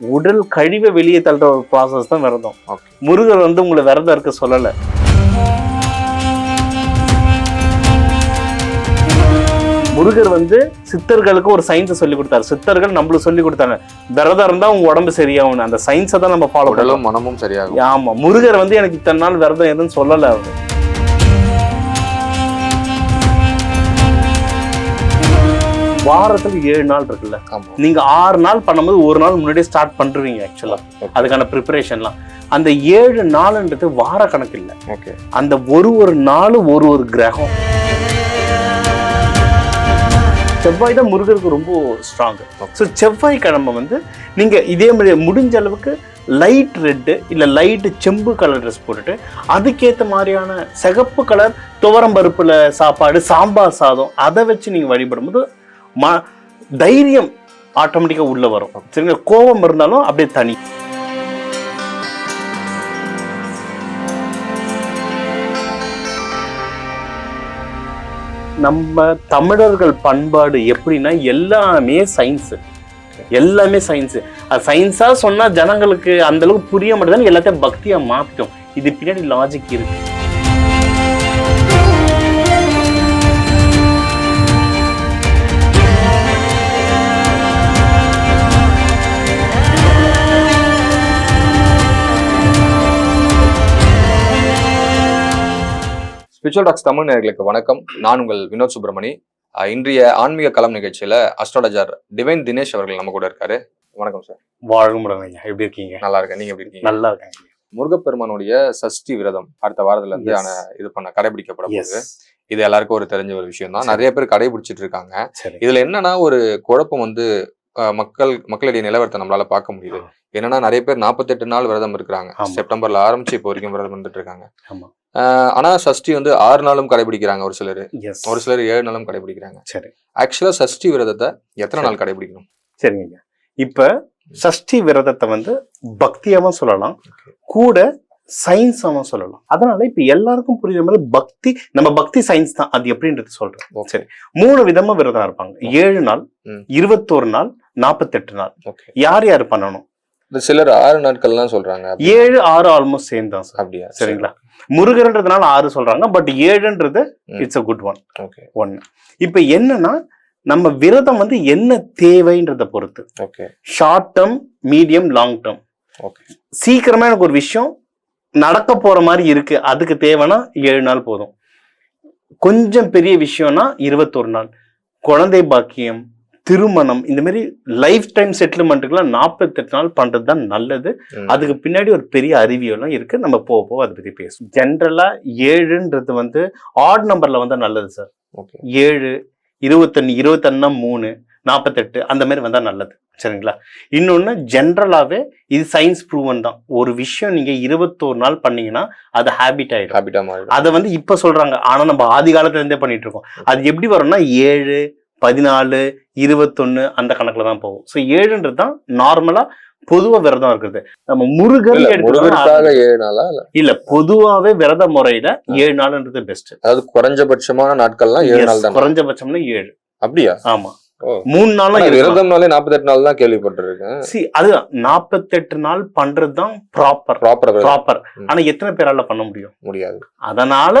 உடல் கழிவை வெளியே தள்ளுற ஒரு ப்ராசஸ் தான் விரதம். முருகர் வந்து உங்களை விரதம் இருக்க சொல்லலை. முருகர் வந்து சித்தர்களுக்கு ஒரு சயின்ஸை சொல்லி கொடுத்தாரு. சித்தர்கள் நம்மளுக்கு சொல்லி கொடுத்தாங்க. விரதம் இருந்தா உங்க உடம்பு சரியாகும் அந்த சயின்ஸை தான் நம்ம ஃபாலோ பண்ணலாம் மனமும் சரியாகும். ஆமா. முருகர் வந்து எனக்கு இத்தனை நாள் விரதம் எதுன்னு சொல்லல அவரு. வாரத்துல ஏழு நாள் இருக்குல்ல. நீங்க ஆறு நாள் பண்ணும்போது ஒரு நாள் முன்னாடியே ஸ்டார்ட் பண்றீங்க ஆக்சுவலா. அதுக்கான ப்ரிப்பரேஷன்லாம் அந்த ஏழு நாளுன்றது வார கணக்கு இல்லை. அந்த ஒரு ஒரு நாளும் ஒரு ஒரு கிரகம். செவ்வாய் தான் முருகருக்கு ரொம்ப ஸ்ட்ராங் ஸோ செவ்வாய் கிழமை வந்து நீங்க இதே மாதிரி முடிஞ்ச அளவுக்கு லைட் ரெட்டு இல்லை லைட்டு செம்பு கலர் ட்ரெஸ் போட்டுட்டு அதுக்கேற்ற மாதிரியான சிகப்பு கலர் துவரம் பருப்புல சாப்பாடு சாம்பார் சாதம் அதை வச்சு நீங்க வழிபடும்போது ம தைரியம் ஆட்டோமேட்டிக்காக உள்ளே வரும். சரிங்களா? கோபம் இருந்தாலும் அப்படியே தனி. நம்ம தமிழர்கள் பண்பாடு எப்படின்னா எல்லாமே சயின்ஸு எல்லாமே சயின்ஸு அது சயின்ஸாக சொன்னால் ஜனங்களுக்கு அந்த அளவுக்கு புரிய மாட்டேதுன்னு எல்லாத்தையும் பக்தியாக மாற்றிட்டோம் இது பின்னாடி லாஜிக் இருக்குது ஸ்பிரிச்சுவல் டாக்ஸ் தமிழ் நேயர்களுக்கு வணக்கம். நான் உங்கள் வினோத் சுப்பிரமணி. இன்றைய ஆன்மீக களம் நிகழ்ச்சியில அஸ்ட்ராலஜர் டிவைன் தினேஷ் அவர்கள் நம்ம கூட இருக்காரு. வணக்கம் சார் வாழ்முடன் எப்படி இருக்கீங்க? நல்லா இருக்கேன். நீங்க எப்படி இருக்கீங்க? நல்லா இருக்காங்க முருகப்பெருமானுடைய சஷ்டி விரதம் அடுத்த வாரத்துல இருந்து இது பண்ண கடைபிடிக்கப்பட போகுது. இது எல்லாருக்கும் ஒரு தெரிஞ்ச ஒரு விஷயம் தான். நிறைய பேர் கடைபிடிச்சிட்டு இருக்காங்க. இதுல என்னன்னா ஒரு குழப்பம் வந்து மக்கள் மக்களுடைய நிலவரத்தை நம்மளால பார்க்க முடியுது. என்னன்னா நிறைய பேர் 48 நாள் விரதம் இருக்கிறாங்க. செப்டம்பர்ல ஆரம்பிச்சு இப்போ வரைக்கும் விரதம் வந்துட்டு இருக்காங்க ஆனா சஷ்டி வந்து ஆறு நாளும் கடைபிடிக்கிறாங்க ஒரு சிலர். ஒரு சிலர் ஏழு நாளும் கடைபிடிக்கிறாங்க. சரி. ஆக்சுவலா சஷ்டி விரதத்தை எத்தனை. நாள் கடைபிடிக்கணும்? சரிங்க. இப்ப சஷ்டி விரதத்தை வந்து பக்தியாவும் சொல்லலாம். கூட சயின்ஸாவும் சொல்லலாம். அதனால இப்ப எல்லாருக்கும் புரியுற மாதிரி பக்தி நம்ம பக்தி சயின்ஸ் தான். அது எப்படின்றது சொல்றேன். சரி. மூணு விதமா விரதம் இருப்பாங்க. ஏழு நாள். இருபத்தோரு நாள் நாற்பத்தெட்டு நாள். யார் யார் பண்ணணும்? சிலர் ஆறு நாட்கள்லாம் சொல்றாங்க. ஏழு ஆறு ஆல்மோஸ்ட் சேம் தான் சார். அப்படியா? சரிங்களா? முருகன்றதுனால ஆறு சொல்றாங்க but ஏழுன்றது. It's a good one okay. ஒன்னு இப்ப என்னன்னா நம்ம விரதம் வந்து என்ன தேவைன்றத பொறுத்து. Okay. Short term medium long term okay. சீக்கிரமா எனக்கு ஒரு விஷயம் நடக்க போற மாதிரி இருக்கு அதுக்கு தேவைன்னா ஏழு நாள் போதும். கொஞ்சம் பெரிய விஷயம்னா இருபத்தொரு நாள். குழந்தை பாக்கியம் திருமணம் இந்த மாதிரி லைஃப் டைம் செட்டில்மெண்ட்டுக்குலாம் நாற்பத்தெட்டு நாள் பண்றது தான் நல்லது. அதுக்கு பின்னாடி ஒரு பெரிய அறிவியலும் இருக்கு. நம்ம போக போக அதை பத்தி பேசுவோம். ஜென்ரலா ஏழுன்றது வந்து ஆட் நம்பர்ல வந்தா நல்லது சார் ஏழு இருபத்தொன்னு இருபத்தொன்னா மூணு நாற்பத்தெட்டு அந்த மாதிரி வந்தா நல்லது. சரிங்களா? இன்னொன்னு ஜென்ரலாவே இது சயின்ஸ் ப்ரூவன் தான். ஒரு விஷயம் நீங்க இருபத்தோரு நாள் பண்ணீங்கன்னா அது ஹேபிட் ஆயிடும். ஹாபிட்டா மாறிடும். அதை வந்து இப்ப சொல்றாங்க. ஆனா நம்ம ஆதி காலத்துல இருந்தே பண்ணிட்டு இருக்கோம். அது எப்படி வரும்னா ஏழு பதினாலு இருபத்தொன்னு அந்த கணக்குல தான் போகும். ஸோ ஏழுன்றது தான் நார்மலா பொதுவா விரதம் இருக்குது. நம்ம முருகன் இல்ல, நாளா பொதுவாவே விரத முறையில ஏழு நாள்ன்றது பெஸ்ட் அதாவது குறைஞ்சபட்சமான நாட்கள்லாம் ஏழு நாள் தான்? குறைஞ்சபட்சம்னா ஏழு. அப்படியா? ஆமா. மூணு நாளும் ஆனா இருக்கலாம். விரதம்னாலே நாற்பத்தெட்டு நாள் தான் கேள்விப்பட்டிருக்கேன். See, அதுதான் நாற்பத்தெட்டு நாள் பண்றது தான் ப்ராப்பர் ப்ராப்பர் விரதம். ப்ராப்பர். ஆனா எத்தனை பேரால பண்ண முடியும்? முடியாது. அதனால.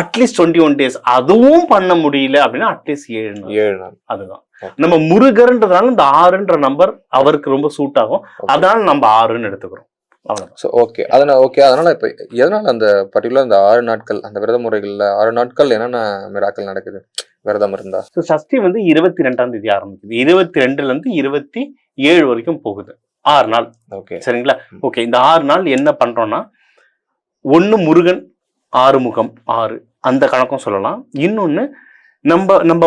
அட்லீஸ்ட் டுவெண்ட்டி ஒன் டேஸ் அதுவும் பண்ண முடியல அப்படின்னா அட்லீஸ்ட் ஏழு நாள். ஏழு நாள். அதுதான். நம்ம முருகர்ன்றதுனால இந்த ஆறுன்ற நம்பர் அவருக்கு ரொம்ப சூட் ஆகும். அதனால நம்ம ஆறுன்னு எடுத்துக்கிறோம். ஸோ ஓகே அதனால ஓகே அதனால இப்ப எதனால அந்த பர்டிகுலர் அந்த ஆறு நாட்கள் அந்த விரத முறைகள்ல ஆறு நாட்கள் என்னென்ன மிராக்கள் நடக்குது? விரதம் இருந்தா. ஸோ சஷ்டி வந்து இருபத்தி ரெண்டாம் தேதி ஆரம்பிக்குது. இருபத்தி ரெண்டுல இருந்து இருபத்தி ஏழு வரைக்கும் போகுது. ஆறு நாள். ஓகே சரிங்களா. ஓகே இந்த ஆறு நாள் என்ன பண்றோம்னா ஒண்ணு முருகன் ஆறு முகம் ஆறு. அந்த கணக்கும் சொல்லலாம். இன்னொன்னு நம்ம நம்ம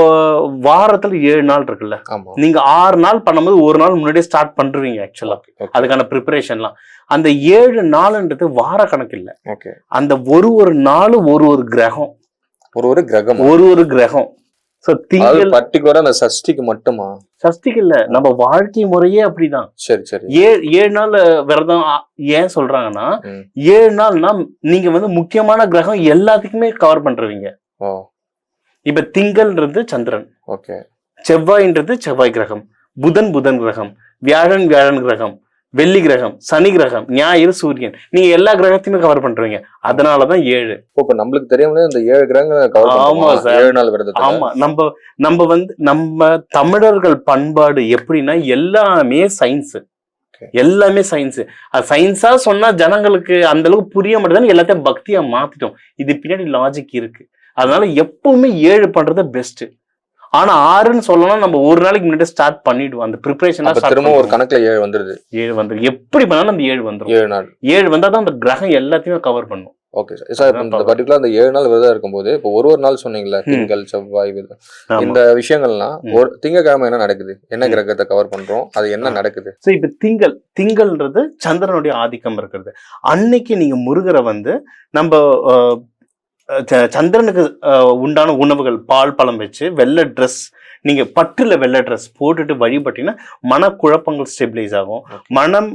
வாரத்துல ஏழு நாள் இருக்குல்ல? நீங்க ஆறு நாள் பண்ணும்போது ஒரு நாள் முன்னாடியே ஸ்டார்ட் பண்றீங்க ஆக்சுவலா அதுக்கான ப்ரிப்பரேஷன்லாம் அந்த ஏழு நாளுன்றது வார கணக்கு இல்ல. அந்த ஒரு ஒரு நாளும் ஒரு ஒரு கிரகம். ஒரு ஒரு கிரகம். ஒரு ஒரு கிரகம். சோ திங்கள் பர்டிகுலரா அந்த சஷ்டிக்கு மட்டுமா? சஷ்டிக்கு இல்ல. நம்ம வாழ்க்கை முறையே அப்படிதான். சரி சரி. ஏழு ஏழு நாள் விரதம் ஏன் சொல்றாங்கன்னா. ஏழு நாள்னா நீங்க வந்து முக்கியமான கிரகம் எல்லாத்துக்குமே கவர் பண்றீங்க ஓ. இப்ப திங்கள்ன்றது சந்திரன். ஓகே. செவ்வாய்ன்றது செவ்வாய் கிரகம். புதன் புதன் கிரகம். வியாழன் வியாழன் கிரகம். வெள்ளி கிரகம் சனி கிரகம் ஞாயிறு சூரியன். நீங்க எல்லா கிரகத்தையுமே கவர் பண்றீங்க. அதனாலதான் ஏழு. இப்ப நம்மளுக்கு தெரியாமலே இந்த ஏழு கிரகங்களை ஆமா சார். ஏழு நாள் விரதத்துல. ஆமா நம்ம நம்ம வந்து நம்ம தமிழர்கள் பண்பாடு எப்படின்னா எல்லாமே சயின்ஸ். எல்லாமே சயின்ஸ் அது சயின்ஸா சொன்னா ஜனங்களுக்கு அந்த அளவுக்கு புரிய மாட்டேதுன்னு எல்லாத்தையும் பக்தியா மாத்திட்டோம். இது பின்னாடி லாஜிக் இருக்கு. அதனால எப்பவுமே ஏழு பண்றது பெஸ்ட் ஆனா ஆறுன்னு சொல்லலாம் நம்ம ஒரு நாளைக்கு முன்னாடி ஸ்டார்ட் பண்ணிடுவோம். அந்த ப்ரிப்பரேஷனா திரும்ப ஒரு கணக்குல ஏழு வந்துருது. ஏழு வந்துடும் எப்படி பண்ணாலும் அந்த ஏழு வந்துடும் ஏழு நாள். ஏழு வந்தாதான் அந்த கிரகம் எல்லாத்தையுமே கவர் பண்ணும். ஓகே சார் சார் இந்த பர்டிகுலர் அந்த ஏழு நாள் விரதம் இருக்கும்போது இப்போ ஒரு ஒரு நாள் சொன்னீங்கல்ல ம். திங்கள் செவ்வாய் விரதம். இந்த விஷயங்கள்லாம். ஒரு திங்கக்கிழமை என்ன நடக்குது? என்ன. கிரகத்தை கவர் பண்றோம்? அது என்ன. நடக்குது? ஸோ இப்போ திங்கள் திங்கள்ன்றது சந்திரனுடைய ஆதிக்கம் இருக்கிறது அன்னைக்கு நீங்க முருகரை வந்து நம்ம சந்திரனுக்கு உண்டான உணவுகள் பால் பழம் வச்சு வெள்ளை ட்ரெஸ் நீங்க பட்டுல வெள்ளை ட்ரெஸ் போட்டுட்டு வழிபட்டீங்கன்னா மனக்குழப்பங்கள் ஸ்டெபிளைஸ் ஆகும். மனம்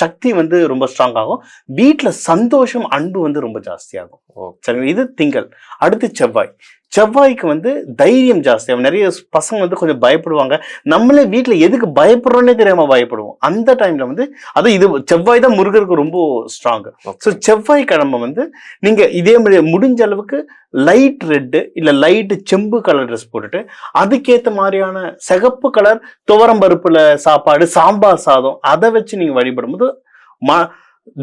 சக்தி வந்து ரொம்ப ஸ்ட்ராங் ஆகும். வீட்டுல சந்தோஷம் அன்பு வந்து ரொம்ப ஜாஸ்தியாகும். சரிங்களா? இது திங்கள். அடுத்து செவ்வாய். செவ்வாய்க்கு வந்து தைரியம் ஜாஸ்தியாகும் நிறைய பசங்க வந்து கொஞ்சம் பயப்படுவாங்க. நம்மளே வீட்ல எதுக்கு பயப்படுறோன்னே தெரியாம பயப்படுவோம். அந்த டைம்ல வந்து அது இது செவ்வாய் தான் முருகருக்கு ரொம்ப ஸ்ட்ராங். ஸோ செவ்வாய் கிழமை வந்து நீங்க இதே மாதிரி முடிஞ்ச அளவுக்கு லைட் ரெட்டு இல்ல லைட் செம்பு கலர் ட்ரெஸ் போட்டுட்டு அதுக்கேத்த மாதிரியான சிகப்பு கலர் துவரம் பருப்புல சாப்பாடு சாம்பார் சாதம் அதை வச்சு நீங்க வழிபடும்போது ம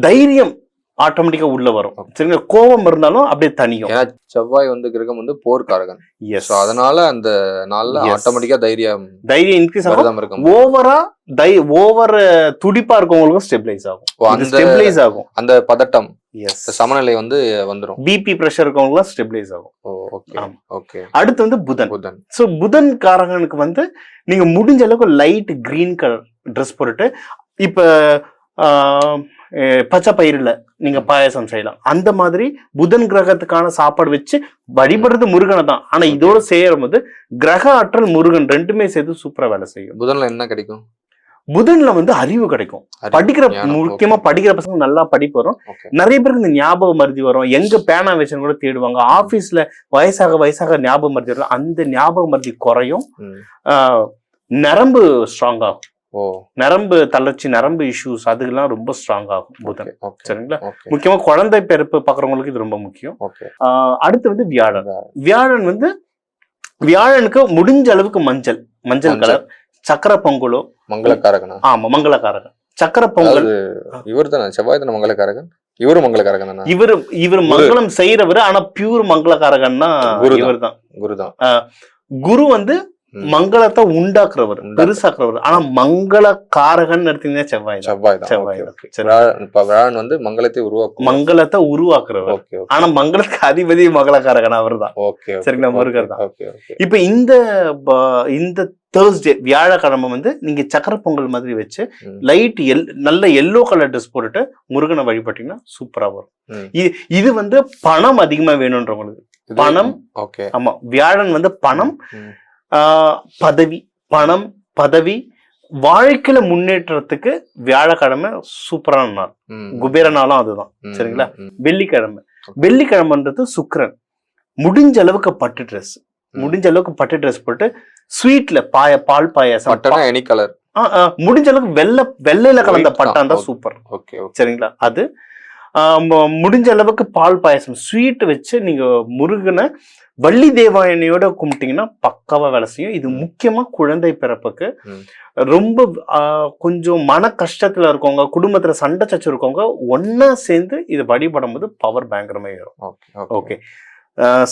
தைரியம் ஆட்டோமேட்டிக்கா உள்ள வரும். சரிங்களா? கோபம் இருந்தாலும் அப்படியே தனியும் ஏன்னா செவ்வாய் வந்து கிரகம் வந்து போர்க்காரகன். எஸ் அதனால அந்த நாள்ல. ஆட்டோமேட்டிக்கா தைரியம் தைரியம் இன்க்ரீஸ் ஆகும். இருக்கும். ஓவரா தை ஓவர் துடிப்பா இருக்கவங்களுக்கும் ஸ்டெபிளைஸ் ஆகும். அந்த ஸ்டெபிளைஸ் ஆகும். அந்த பதட்டம் எஸ் சமநிலை வந்து வந்துரும். பிபி பிரஷர் இருக்கவங்களும் ஸ்டெபிளைஸ் ஆகும். ஓகே. ஓகே அடுத்து வந்து புதன். புதன். ஸோ புதன் காரகனுக்கு வந்து நீங்க முடிஞ்ச அளவுக்கு லைட் கிரீன் கலர் ட்ரெஸ் போட்டுட்டு இப்ப பச்சை பயிரில் நீங்க பாயாசம் செய்யலாம். அந்த மாதிரி புதன் கிரகத்துக்கான சாப்பாடு வச்சு வழிபடுறது முருகனை தான். ஆனா இதோட செய்யும் போது கிரக ஆற்றல் முருகன் ரெண்டுமே சேர்த்து சூப்பரா வேலை செய்யும். புதன்ல என்ன கிடைக்கும்? புதன்ல வந்து அறிவு கிடைக்கும். படிக்கிற முக்கியமா படிக்கிற பசங்க நல்லா படிப்பு வரும். நிறைய பேருக்கு இந்த ஞாபக மருதி வரும். எங்க பேனா வச்சுன்னு கூட தேடுவாங்க. ஆபீஸ்ல வயசாக வயசாக ஞாபக மருதி வரும். அந்த ஞாபக மருதி குறையும். நரம்பு ஸ்ட்ராங் ஆகும். நரம்பு தளர்ச்சி நரம்பு இஷ்யூஸ் அதுக்கெல்லாம் ரொம்ப ஸ்ட்ராங் ஆகும் புதன். சரிங்களா? முக்கியமா குழந்தை பிறப்பு பாக்குறவங்களுக்கு இது ரொம்ப முக்கியம். அடுத்து வந்து வியாழன். வியாழன். வந்து வியாழனுக்கு முடிஞ்ச அளவுக்கு மஞ்சள் மஞ்சள். கலர். சக்கரை பொங்கலோ. மங்களக்காரகனா? ஆமா மங்களகாரகன் சக்கரை பொங்கல். இவர் தானே செவ்வாய் தானே மங்களக்காரகன்? இவரும் மங்களக்காரகன் தானே இவர் இவர் மங்களம் செய்யறவர் ஆனா பியூர் மங்களகாரகன்னா குருதான். இவர் தான் குருதான் குரு வந்து. மங்களத்தை உண்டாக்குறவர். பெருசாக்குறவர். ஆனா மங்கள காரகன் எடுத்தீங்கன்னா செவ்வாய் செவ்வாய் செவ்வாய் வியாழன் வந்து மங்களத்தை உருவாக்கும். மங்களத்தை உருவாக்குறவர். ஆனா மங்களத்துக்கு அதிபதி மங்களகாரகன் அவர் தான் ஓகே. சரிங்களா, முருகர் தான். இப்ப இந்த இந்த தேர்ஸ்டே வியாழக்கிழமை வந்து நீங்க சக்கரை பொங்கல் மாதிரி வச்சு. லைட் எல் நல்ல எல்லோ கலர் ட்ரெஸ் போட்டுட்டு முருகனை வழிபட்டீங்கன்னா சூப்பரா வரும். இது வந்து பணம் அதிகமா வேணும்ன்றவங்களுக்கு பணம். ஓகே. ஆமா வியாழன் வந்து பணம். பதவி பணம் பதவி வாழ்க்கையில முன்னேற்றத்துக்கு வியாழக்கிழமை சூப்பரான நாள். குபேர நாளும் அதுதான். சரிங்களா? வெள்ளிக்கிழமை வெள்ளிக்கிழமைன்றது சுக்கிரன் முடிஞ்ச அளவுக்கு பட்டு ட்ரெஸ். முடிஞ்ச அளவுக்கு பட்டு ட்ரெஸ் போட்டு ஸ்வீட்ல பாய பால் பாயாசம் எனி கலர் முடிஞ்ச அளவுக்கு வெள்ளை வெள்ளையில கலந்த பட்டான் தான். சூப்பர் சரிங்களா அது முடிஞ்ச அளவுக்கு பால் பாயாசம் ஸ்வீட் வச்சு நீங்க முருகனை வள்ளி தேவாயணியோட கும்பிட்டீங்கன்னா பக்காவா வேலை செய்யும். இது முக்கியமா குழந்தை பிறப்புக்கு. ரொம்ப கொஞ்சம் மன கஷ்டத்துல இருக்கவங்க குடும்பத்துல சண்டை சச்சு இருக்கவங்க ஒண்ணா சேர்ந்து இதை வழிபடும் போது பவர் பயங்கரமா ஏறும். Okay okay.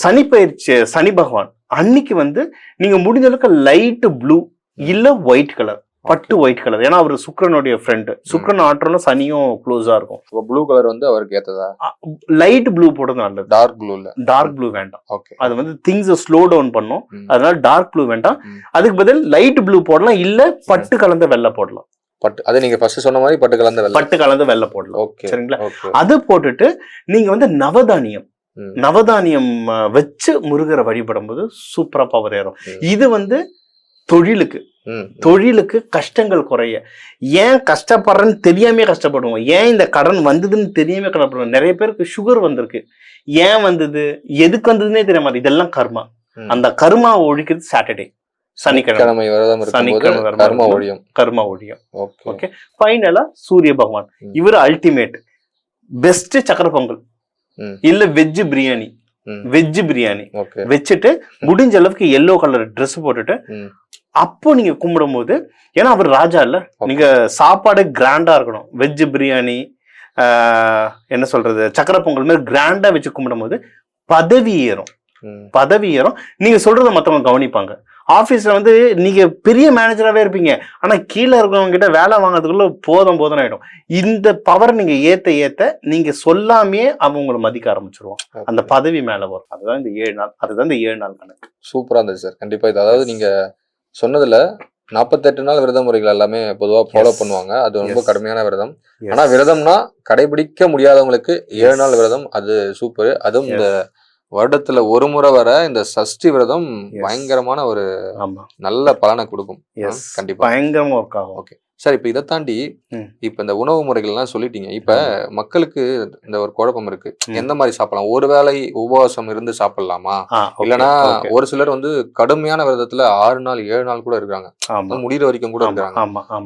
சனி பயிற்சி சனி பகவான் அன்னைக்கு வந்து நீங்க முடிஞ்ச அளவுக்கு லைட் ப்ளூ இல்ல ஒயிட் கலர் பட்டு ஒயிட் கலர் ஏன்னா அவர் சுக்கிரனுடைய ஃப்ரெண்டு சுக்கிரன் ஆற்றலும் சனியும் க்ளோஸா இருக்கும். இப்போ ப்ளூ கலர் வந்து அவருக்கு ஏத்ததா? லைட் ப்ளூ போடுறது நல்லது. டார்க் ப்ளூல டார்க் ப்ளூ வேண்டாம். ஓகே அது வந்து திங்ஸ் ஸ்லோ டவுன் பண்ணும். அதனால டார்க் ப்ளூ வேண்டாம். அதுக்கு பதில் லைட் ப்ளூ போடலாம். இல்ல பட்டு கலந்த வெள்ளை போடலாம். பட்டு அதே நீங்க ஃபர்ஸ்ட் சொன்ன மாதிரி பட்டு கலந்த வெள்ளை. பட்டு கலந்த வெள்ளை போடலாம். ஓகே சரிங்களா? அது போட்டுட்டு நீங்க வந்து நவதானியம். நவதானியம் வச்சு முருகரை வழிபடும் போது சூப்பரா பவர் ஏறும். இது வந்து தொழிலுக்கு. தொழிலுக்கு கஷ்டங்கள் குறைய. ஏன் கஷ்டப்படுறேன்னு தெரியாமே கஷ்டப்படுவோம். ஏன் இந்த கடன் வந்ததுன்னு தெரியாம கஷ்டப்படுவோம். நிறைய பேருக்கு சுகர் வந்திருக்கு. ஏன் வந்தது? எதுக்கு வந்ததுன்னே தெரிய மாதிரி இதெல்லாம் கர்மா. அந்த கர்மா ஒழிக்கிறது சாட்டர்டே சனிக்கிழமை. சனிக்கிழமை கர்ம. ஒழியும். கர்மா ஒழியும். ஓகே. ஃபைனலா சூரிய பகவான். இவர் அல்டிமேட் பெஸ்ட் சக்கர பொங்கல். இல்ல வெஜ் பிரியாணி. வெஜ் பிரியாணி. வச்சுட்டு முடிஞ்ச அளவுக்கு எல்லோ கலர் Dress போட்டுட்டு. அப்போ நீங்க கும்பிடும் போது ஏன்னா அவர் ராஜா இல்ல. நீங்க சாப்பாடு கிராண்டா இருக்கணும். வெஜ் பிரியாணி என்ன சொல்றது சக்கர பொங்கல் மாதிரி கிராண்டா வச்சு கும்பிடும் போது பதவி ஏறும். பதவி ஏறும். நீங்க சொல்றத மத்தவங்க கவனிப்பாங்க. ஆபீஸ்ல வந்து நீங்க பெரிய மேனேஜராகவே இருப்பீங்க. ஆனா கீழே இருக்கிறவங்க கிட்ட வேலை வாங்குறதுக்குள்ள போதும் போதும் ஆயிடும். இந்த பவர் நீங்க ஏத்த ஏத்த நீங்க அவங்க உங்களை மதிக்க ஆரம்பிச்சிருவோம் அந்த பதவி மேல வரும். அதுதான் இந்த ஏழு நாள் அதுதான் இந்த ஏழு நாள் கணக்கு. சூப்பரா இருந்துச்சு சார். கண்டிப்பா இது அதாவது நீங்க சொன்னதுல நாற்பத்தெட்டு நாள் விரத முறைகள் எல்லாமே பொதுவா ஃபாலோ. பண்ணுவாங்க. அது ரொம்ப. கடுமையான விரதம். ஆனா விரதம்னா கடைபிடிக்க முடியாதவங்களுக்கு ஏழு நாள் விரதம். அது சூப்பர் அதுவும் இந்த வருடத்துல ஒரு முறை வர இந்த சஷ்டி விரதம். பயங்கரமான ஒரு நல்ல பலனை கொடுக்கும். கண்டிப்பா. பயங்கரமா ஒர்க் ஆகும். சார் இப்ப இதை தாண்டி. இப்ப இந்த உணவு முறைகள் எல்லாம் சொல்லிட்டீங்க. இப்ப மக்களுக்கு இந்த ஒரு குழப்பம் இருக்கு. எந்த மாதிரி சாப்பிடலாம்? ஒரு வேளை உபவாசம் இருந்து சாப்பிடலாமா? ஆ, okay, இல்லனா okay. ஒரு சிலர் வந்து கடுமையான விரதத்துல ஆறு நாள் ஏழு நாள் கூட இருக்காங்க முடிகிற வரைக்கும் கூட இருக்காங்க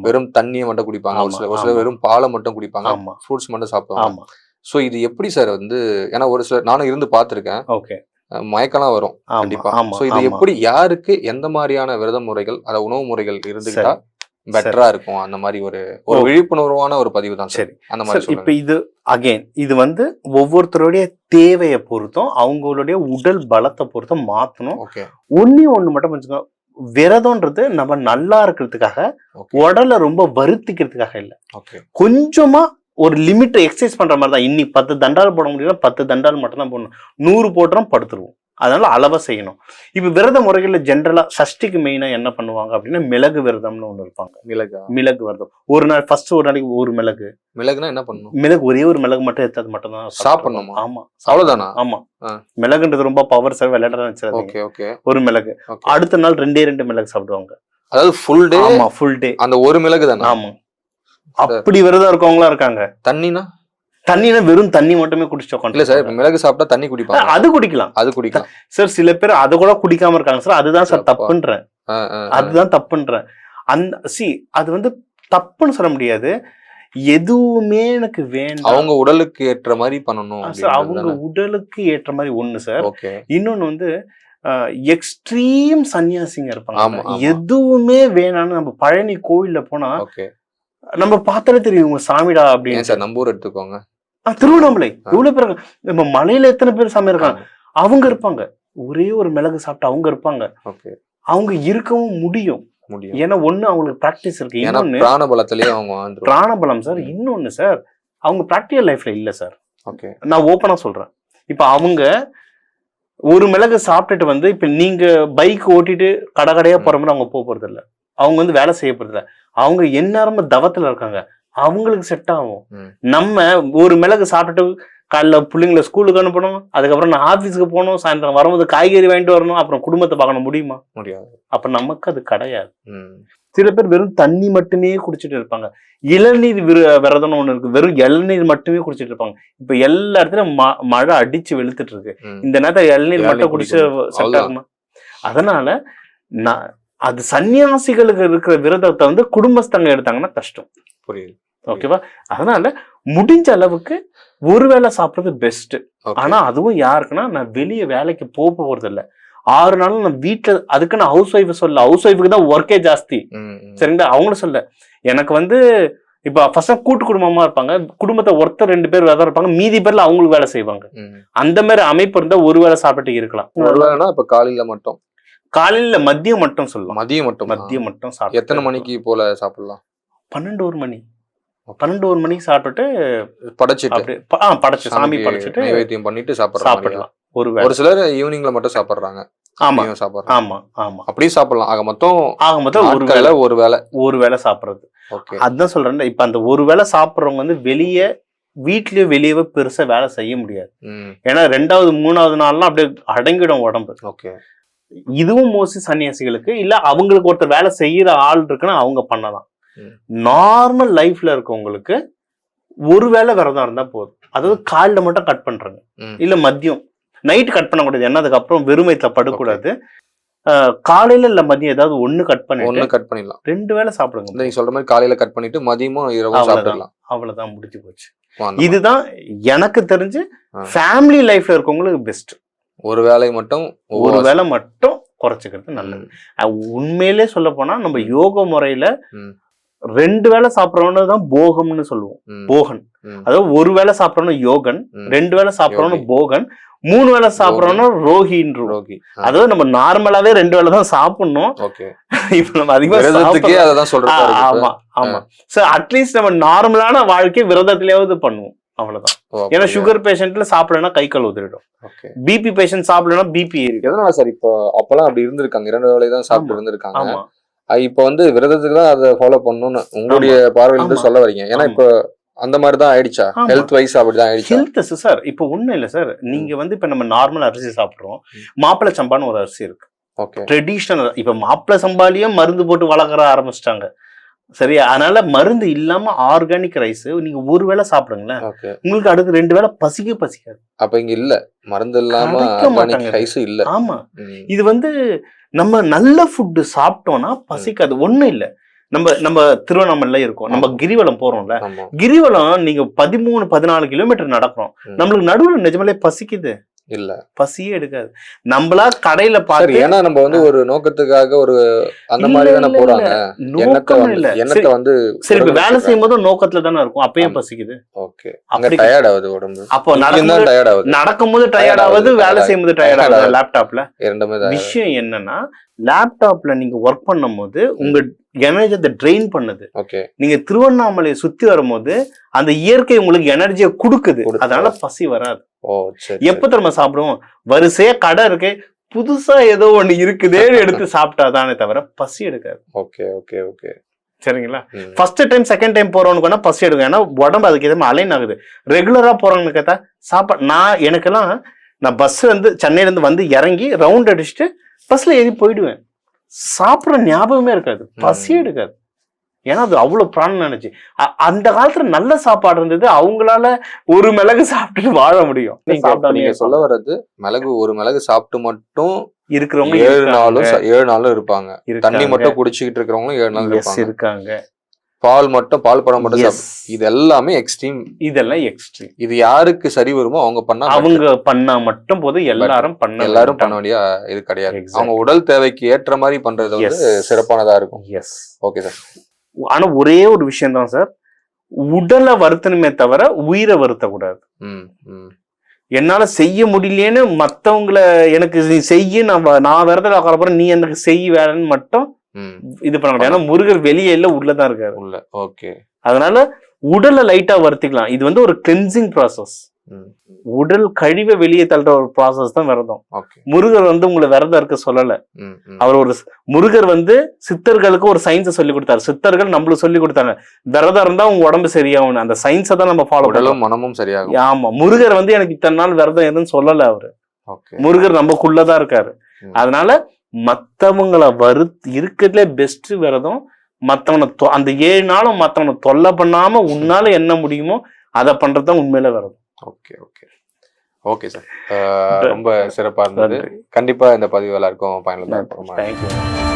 வெறும் தண்ணியை மட்டும் குடிப்பாங்க. ஒரு சிலர் ஒரு சிலர். வெறும் பாலை மட்டும் குடிப்பாங்க. ஃப்ரூட்ஸ் மட்டும் சாப்பிடுவாங்க. சோ இது எப்படி சார் வந்து ஏன்னா ஒரு சிலர் நானும் இருந்து பார்த்திருக்கேன். ஓகே. அஹ் மயக்கம்லாம் வரும். கண்டிப்பா. சோ இது. எப்படி யாருக்கு எந்த மாதிரியான விரத முறைகள் அதாவது உணவு முறைகள் இருந்துக்கிட்டா பெட்டரா இருக்கும். அந்த மாதிரி ஒரு ஒரு. விழிப்புணர்வான ஒரு பதிவு தான் சார். அந்த மாதிரி இப்ப இது அகைன் இது வந்து ஒவ்வொருத்தருடைய தேவையை பொறுத்தும் அவங்களுடைய உடல் பலத்தை பொறுத்தும் மாத்தணும். ஓகே. ஒண்ணே மட்டும் வச்சுக்கோ விரதம்ன்றது நம்ம நல்லா இருக்கிறதுக்காக. உடலை ரொம்ப வருத்திக்கிறதுக்காக இல்ல. கொஞ்சமா ஒரு லிமிட் எக்ஸசைஸ் பண்ற மாதிரி தான். இன்னைக்கு பத்து தண்டால் போட முடியல பத்து தண்டால் மட்டும் தான் போடணும். நூறு போட்டுறோம் படுத்துருவோம். அதனால அளவா செய்யணும். இப்ப விரத முறைகள்ல ஜென்ரலா சஷ்டிக்கு மெயினா என்ன பண்ணுவாங்க அப்படின்னா மிளகு விரதம்னு ஒண்ணு இருப்பாங்க. மிளகா? மிளகு விரதம். ஒரு நாள் ஃபர்ஸ்ட் ஒரு நாளைக்கு ஒரு மிளகு. மிளகுனா என்ன பண்ணணும்? மிளகு ஒரே ஒரு மிளகு மட்டும் எடுத்தது மட்டும் தான் சாப்பிடணுமா? ஆமா. அவ்வளவுதானா? ஆமா. மிளகுன்றது ரொம்ப பவர் சார் விளையாடுறதா ஓகே ஒரு மிளகு. அடுத்த நாள் ரெண்டே ரெண்டு மிளகு சாப்பிடுவாங்க. அதாவது ஃபுல் டே ஆமா ஃபுல் டே அந்த ஒரு மிளகு தானே ஆமா அப்படி விரதம் இருக்கவங்களா இருக்காங்க. தண்ணினா? தண்ணினா வெறும் தண்ணி மட்டுமே குடிச்சு இல்ல சார் உட்காந்து மிளகு சாப்பிட்டா தண்ணி குடிப்பாங்க அது குடிக்கலாம். அது குடிக்கலாம். சார் சில பேர் அது கூட குடிக்காம இருக்காங்க சார். அதுதான் சார். தப்புன்றேன். அதுதான் தப்புன்றேன். அந்த சி அது வந்து தப்புன்னு சொல்ல முடியாது. எதுவுமே எனக்கு வேண்டாம். அவங்க உடலுக்கு ஏற்ற மாதிரி பண்ணணும் சார் அவங்க உடலுக்கு ஏற்ற மாதிரி ஒண்ணு சார். இன்னொன்னு வந்து எக்ஸ்ட்ரீம் சன்னியாசிங்க இருப்பாங்க. எதுவுமே வேணாம்னு நம்ம பழனி கோயில்ல போனா நம்ம பார்த்தாலே தெரியும் உங்க சாமிடா அப்படின்னு சார் நம்பூர் எடுத்துக்கோங்க. ஆ, திருவண்ணாமலை. எவ்வளவு பேர். நம்ம மலையில எத்தனை பேர் சாமி இருக்காங்க. அவங்க இருப்பாங்க. ஒரே ஒரு மிளகு சாப்பிட்டு அவங்க இருப்பாங்க. ஓகே. அவங்க இருக்கவும் முடியும். ஏன்னா ஒண்ணு அவங்களுக்கு பிராக்டிஸ் இருக்கு. இன்னொன்னு பிராண பலத்திலேயே அவங்க வாழ்ந்துருவாங்க. பிராணபலம் சார். இன்னொன்னு சார் அவங்க ப்ராக்டிக்கல் லைஃப்ல இல்ல சார். ஓகே. நான் ஓப்பனா சொல்றேன். இப்ப அவங்க ஒரு மிளகு சாப்பிட்டுட்டு வந்து இப்ப நீங்க பைக் ஓட்டிட்டு கடை கடையா போற மாதிரி அவங்க போக போறது இல்ல அவங்க வந்து வேலை செய்ய போறது இல்ல அவங்க எந்நேரமும் தவத்துல இருக்காங்க. அவங்களுக்கு செட் ஆகும். நம்ம ஒரு மிளகு சாப்பிட்டுட்டு காலைல பிள்ளைங்கள ஸ்கூலுக்கு அனுப்பணும் அதுக்கப்புறம் நான் ஆபீஸ்க்கு போகணும் சாயந்தரம் வரும்போது காய்கறி வாங்கிட்டு வரணும் அப்புறம் குடும்பத்தை பார்க்கணும் முடியுமா? முடியாது. அப்ப நமக்கு அது கிடையாது. சில பேர் வெறும் தண்ணி மட்டுமே குடிச்சிட்டு இருப்பாங்க. இளநீர் விர விரதம்னு ஒண்ணு இருக்கு. வெறும் இளநீர் மட்டுமே குடிச்சிட்டு இருப்பாங்க. இப்ப எல்லா இடத்துலயும் ம- மழை அடிச்சு வெளுத்துட்டு இருக்கு. இந்த நேரத்துல இளநீர் மட்டும் குடிச்சு. செட். ஆகுமா? அதனால நான் அது சன்னியாசிகளுக்கு இருக்கிற விரதத்தை வந்து குடும்பஸ்தங்க எடுத்தாங்கன்னா கஷ்டம். புரியுது. ஓகேவா அதனால முடிஞ்ச அளவுக்கு ஒரு வேளை சாப்பிடுறது பெஸ்ட். ஆனா அதுவும் யாருக்குன்னா நான் வெளியே வேலைக்கு போக போறது இல்ல ஆறு நாள் நான் வீட்டுல அதுக்கு நான் ஹவுஸ் ஒய்ஃப் சொல்ல ஹவுஸ் ஒய்ஃபுக்கு தான் ஒர்க்கே ஜாஸ்தி. சரிங்களா? அவங்களும் சொல்ல எனக்கு வந்து இப்ப ஃபர்ஸ்ட் கூட்டு குடும்பமா இருப்பாங்க. குடும்பத்தை ஒருத்தர் ரெண்டு பேர் வேலை இருப்பாங்க. மீதி பேர்ல அவங்களுக்கு வேலை செய்வாங்க. அந்த மாதிரி அமைப்பு இருந்தா ஒரு வேளை சாப்பிட்டு இருக்கலாம். ஒருவேளைனா இப்ப காலையில மட்டும்? காலையில மதியம் மட்டும் சொல்லலாம் மதியம் மட்டும்? மதியம் மட்டும் எத்தனை மணிக்கு போல சாப்பிடலாம்? பன்னெண்டு ஒரு மணி. பன்னெண்டு ஒரு மணிக்கு சாப்பிட்டுட்டு படைச்சிட்டு அப்படியே ஆ படைச்சு சாமி படைச்சிட்டு நைவேத்தியம் பண்ணிட்டு சாப்பிடலாம் சாப்பிடலாம் ஒரு ஒரு சிலர் ஈவினிங்ல மட்டும் சாப்பிடுறாங்க. ஆமா சாப்பிடுறாங்க. ஆமா ஆமா. அப்படியும் சாப்பிடலாம். ஆக மொத்தம் ஆக மொத்தம் ஒரு வேளை ஒரு வேளை. ஒரு வேளை சாப்பிடுறது. ஓகே. அதான் சொல்றேன். இப்ப அந்த ஒரு வேளை சாப்பிடுறவங்க வந்து வெளியே வீட்லயோ வெளியவோ பெருசா வேலை செய்ய முடியாது. ஏன்னா ரெண்டாவது மூணாவது நாள்லாம் அப்படியே அடங்கிடும் உடம்பு. ஓகே. இதுவும் மோஸ்ட்லி சன்னியாசிகளுக்கு இல்ல அவங்களுக்கு ஒருத்தர் வேலை செய்யற ஆள் இருக்குன்னா அவங்க பண்ணலாம். நார்மல் லைஃப்ல இருக்கவங்களுக்கு ஒரு வேளை விரதம் இருந்தா போதும். அதாவது காலைல மட்டும் கட் பண்றாங்க. இல்ல மதியம். நைட் கட் பண்ணக்கூடாது. என்ன அதுக்கப்புறம் வெறும் வயிற்றுல படுக்கூடாது காலையில இல்ல மதியம் ஏதாவது ஒண்ணு கட் பண்ணிட்டு ஒண்ணு கட் பண்ணிடலாம். ரெண்டு வேளை சாப்பிடுங்க. நீங்க சொல்ற மாதிரி காலையில கட் பண்ணிட்டு மதியமும் இரவும். சாப்பிடலாம் அவ்வளவுதான் முடிஞ்சு போச்சு. இதுதான் எனக்கு தெரிஞ்சு. ஃபேமிலி லைஃப்ல இருக்கவங்களுக்கு பெஸ்ட் ஒரு வேலை மட்டும் ஒரு. வேளை மட்டும் குறைச்சிக்கிறது நல்லது. உண்மையிலே சொல்ல போனா நம்ம யோக முறையில. ரெண்டு வேளை சாப்பிடறவன தான் போகம்னு சொல்லுவோம். போகன். அதாவது ஒரு வேளை சாப்பிடறவன யோகன். ரெண்டு வேளை சாப்பிடறவன. போகன் மூணு வேளை சாப்பிடறவன ரோஹின்னு ரோகி. அதாவது நம்ம நார்மலாவே ரெண்டு வேளை தான் சாப்பிடணும். இப்ப நம்ம அதிகமா சொல்றாரு ஆமா ஆமா. சோ அட்லீஸ்ட் நம்ம நார்மலான வாழ்க்கை விரதத்திலேயாவது பண்ணுவோம். அவ்வளவுதான். ஏன்னா சுகர் பேஷண்ட்ல சாப்பிடலன்னா கை கால் உதறிடும் ஓகே பிபி பேஷண்ட் சாப்பிடலன்னா பிபி ஏறிடும். எதனால சார் இப்போ அப்பெல்லாம் அப்படி இருந்திருக்காங்க? இரண்டு வேலை தான் சாப்பிட்டு இருந்திருக்காங்க. இப்போ வந்து விரதத்துக்கு தான் அதை ஃபாலோ பண்ணணும்னு உங்களுடைய பார்வையில இருந்து ஆமா. சொல்ல வரீங்க. ஏன்னா. இப்போ அந்த மாதிரி தான் ஆயிடுச்சா. ஹெல்த் வைஸ் அப்படிதான் ஆயிடுச்சா? ஹெல்த் சார் இப்போ ஒண்ணும் இல்ல சார் நீங்க வந்து இப்ப நம்ம நார்மல் அரிசி சாப்பிடுறோம். ம். மாப்பிளை சம்பான்னு ஒரு அரிசி இருக்கு. ஓகே. ட்ரெடிஷ்னல் இப்ப மாப்பிளை சம்பாலையும் மருந்து போட்டு வளர்க்குற ஆரம்பிச்சிட்டாங்க. சரியா? அதனால மருந்து இல்லாம ஆர்கானிக் ரைஸ் நீங்க ஒரு வேளை சாப்பிடுங்களேன். உங்களுக்கு அடுத்து ரெண்டு வேளை பசிக்க பசிக்காது. அப்ப இங்க இல்ல. மருந்து இல்லாம கிடைக்க ஆர்கானிக் மாட்டாங்க. ரைஸ் இல்ல. ஆமா. இது வந்து நம்ம நல்ல ஃபுட்டு சாப்பிட்டோம்னா பசிக்காது. ஒண்ணும் இல்ல. நம்ம நம்ம திருவண்ணாமலையில இருக்கோம். நம்ம. கிரிவலம் போறோம்ல. கிரிவலம் நீங்க பதிமூணு பதினாலு கிலோமீட்டர் நடக்கிறோம். நம்மளுக்கு நடுவுல நிஜமாலே பசிக்குது. இல்ல. பசியே எடுக்காது. நம்மளா கடையில பார்த்து ஏன்னா நம்ம வந்து ஒரு நோக்கத்துக்காக ஒரு அந்த மாதிரி தானே போறாங்க. நோக்கம் வந்து இல்ல. எண்ணத்தை சரி, வந்து சரி இப்ப வேலை செய்யும் போதும் நோக்கத்துல தானே இருக்கும். அப்பயே ஆமா. பசிக்குது. ஓகே. அப்படி டயர்ட் ஆகுது உடம்பு. அப்போ நடக்கும்போது டயர்ட் ஆகுது. நடக்கும்போது Tired டயர்ட் ஆகுது வேலை tired செய்யும்போது டயர்ட் ஆகுது. லேப்டாப்ல இரண்டுமே விஷயம் என்னன்னா லேப்டாப்ல நீங்க ஒர்க் பண்ணும்போது உங்க எனர்ஜி ட்ரெயின் பண்ணுது. ஓகே. நீங்க திருவண்ணாமலையை சுத்தி வரும்போது அந்த இயற்கை உங்களுக்கு எனர்ஜியை கொடுக்குது. அதனால பசி வராது. எப்ப திரும்ப சாப்பிடுவோம்? வரிசையா கடை இருக்கு புதுசா ஏதோ ஒண்ணு இருக்குதேன்னு எடுத்து சாப்பிட்டாதானே தவிர பசி எடுக்காது. Okay okay okay. சரிங்களா? ஃபர்ஸ்ட் டைம் செகண்ட் டைம் போறவனுக்கு பசி எடுக்கும். ஏன்னா உடம்பு அதுக்கு எதுவும் அலைன் ஆகுது. ரெகுலரா போறவனுக்கு கேட்டா சாப்பாடு நான் எனக்கெல்லாம் நான் பஸ் வந்து சென்னையில இருந்து வந்து இறங்கி ரவுண்ட் அடிச்சுட்டு பஸ்ல ஏறி போயிடுவேன். சாப்பிட்ற ஞாபகமே இருக்காது. பசியே ம். எடுக்காது. ஏன்னா அது அவ்வளவு பிராணம் நினைச்சு. அந்த காலத்துல நல்ல சாப்பாடு இருந்தது அவங்களால ஒரு மிளகு சாப்பிட்டுட்டு வாழ முடியும். நீங்க சொல்ல வர்றது மிளகு ஒரு மிளகு சாப்பிட்டு மட்டும் இருக்கிறவங்க ஏழு. நாளும் ஏழு நாளும் இருப்பாங்க. தண்ணி மட்டும் குடிச்சிக்கிட்டு இருக்கிறவங்களும் ஏழு நாள் இருக்காங்க. பால் மட்டும் பால் பழம் மட்டும் இது எல்லாமே எக்ஸ்ட்ரீம் இதெல்லாம் எக்ஸ்ட்ரீம் இது யாருக்கு சரி வருமோ அவங்க பண்ணா. அவங்க பண்ணா மட்டும் போதும் எல்லாரும் பண்ண எல்லாரும் பண்ண வேண்டிய இது கிடையாது. அவங்க உடல் தேவைக்கு ஏற்ற மாதிரி பண்றது வந்து. சிறப்பானதா இருக்கும். எஸ் ஓகே சார் ஆனா ஒரே ஒரு விஷயம் தான் சார். உடலை வருத்தணுமே தவிர உயிரை வருத்தக்கூடாது. என்னால செய்ய முடியலையேன்னு மத்தவங்கள எனக்கு நீ செய்ய நான் நான் விரதத்தில் உட்கார போறேன் நீ எனக்கு செய் வேலைன்னு மட்டும் இது பண்ண முடியாது. ஏன்னா முருகர் வெளியே இல்ல உள்ளதான் இருக்காரு. உள்ள ஓகே. அதனால உடலை லைட்டா வருத்திக்கலாம். இது வந்து ஒரு கிளென்சிங் ப்ராசஸ் உடல் கழிவை வெளியே தள்ளுற ஒரு ப்ராசஸ் தான் விரதம். முருகர் வந்து உங்களை விரதம் இருக்க சொல்லல. அவர் ஒரு முருகர் வந்து சித்தர்களுக்கு ஒரு சயின்ஸை சொல்லி கொடுத்தாரு. சித்தர்கள் நம்மளுக்கு சொல்லி கொடுத்தாங்க. விரதம் இருந்தா உங்க உடம்பு சரியாகும் அந்த சயின்ஸை தான் நம்ம ஃபாலோ பண்ணலாம் மனமும் சரியாகும். ஆமா. முருகர் வந்து எனக்கு இத்தனை நாள் விரதம் எதுன்னு சொல்லல அவரு. முருகர் நமக்குள்ளதான் இருக்காரு. அதனால மத்தவங்கள வரு இருக்கிறதுலே பெஸ்ட் விரதம். மத்தவனை அந்த ஏழு நாளும் மத்தவனை தொல்லை பண்ணாம உன்னால என்ன முடியுமோ அதை பண்றதுதான் உண்மையில விரதம். Okay okay. Okay sir. ரொம்ப சிறப்பா இருந்தது. நன்றி. கண்டிப்பா இந்த பதிவு எல்லாருக்கும் பயனுள்ளதா இருக்கும் தேங்க்யூ